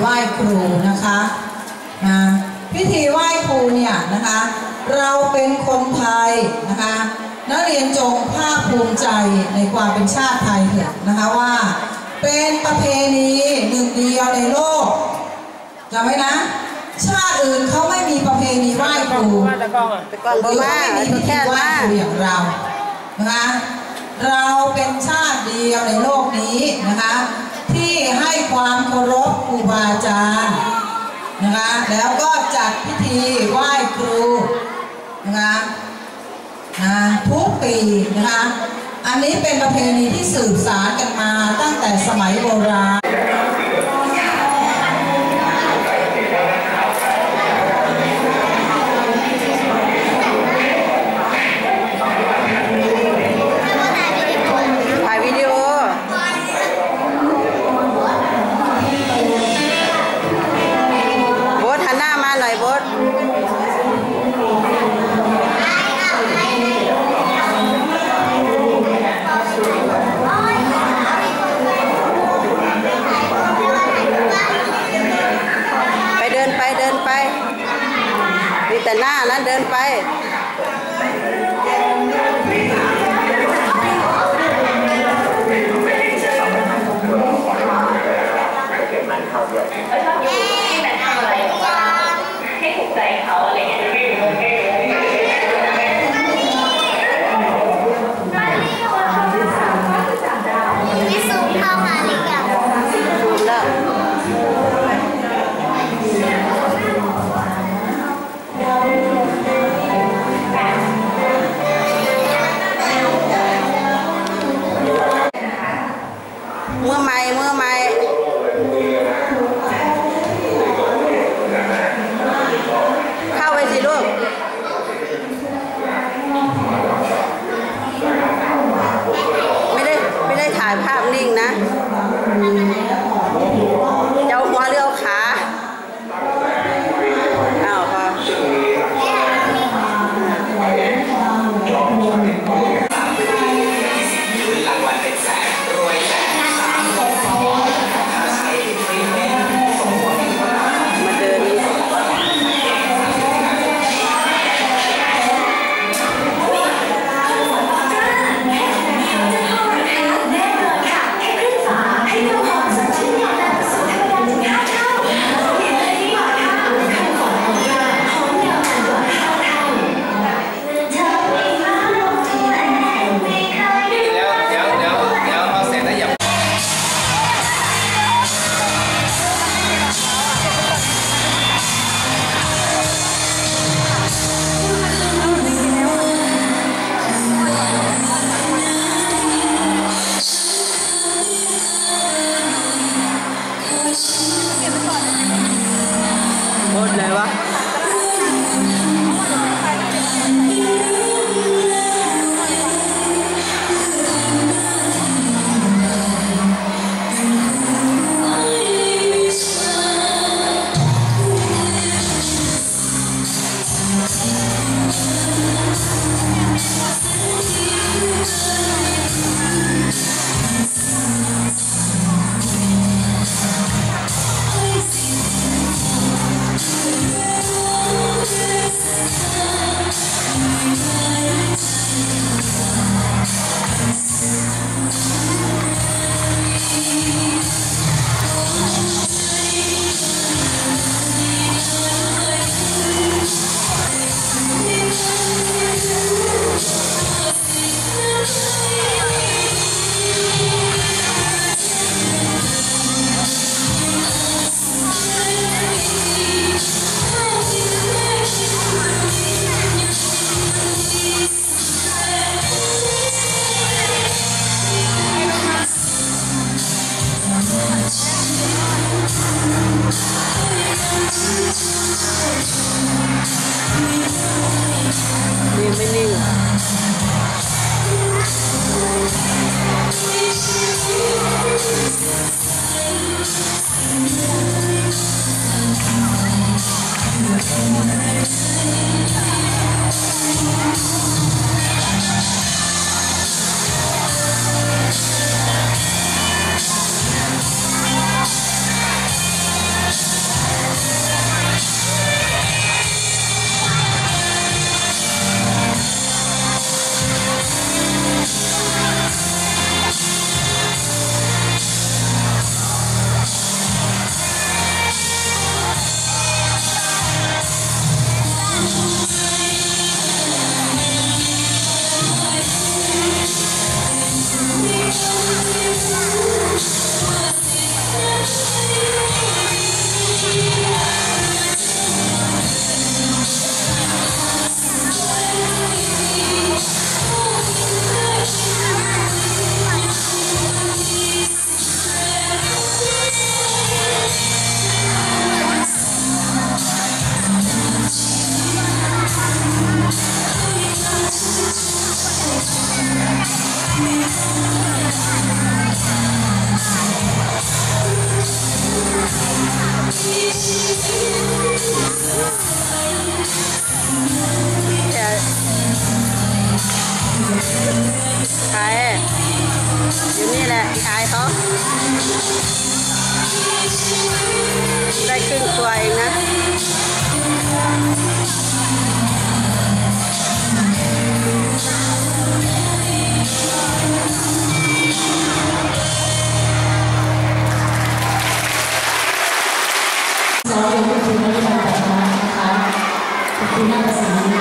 ไหว้ครูนะคะนะพิธีไหว้ครูเนี่ยนะคะ เราเป็นคนไทยนะคะนักเรียนจงภาคภูมิใจในความเป็นชาติไทยเถอะนะคะว่า เป็นประเพณีหนึ่งเดียวในโลกจำไว้นะ ชาติอื่นเขาไม่มีประเพณีไหว้ครูแต่กล้องอะแต่ก่อนบ่มาหรือตัวไพิแค่ธีไหว้มาครูอย่างเรานะคะเราเป็นชาติเดียวในโล ปีนะคะอันนี้เป็นประเพณีที่สืบสานกันมาตั้งแต่สมัยโบราณ หน้านั้นเดินไปใมือไหม่เมื่อไหม่เข้าไปสิลูกไม่ได้ไม่ได้ถ่ายภาพนิ่งนะ โค เราเรียนคุณครูไม่ได้มาจากน้องนะคะคุณครูน่าจะสอน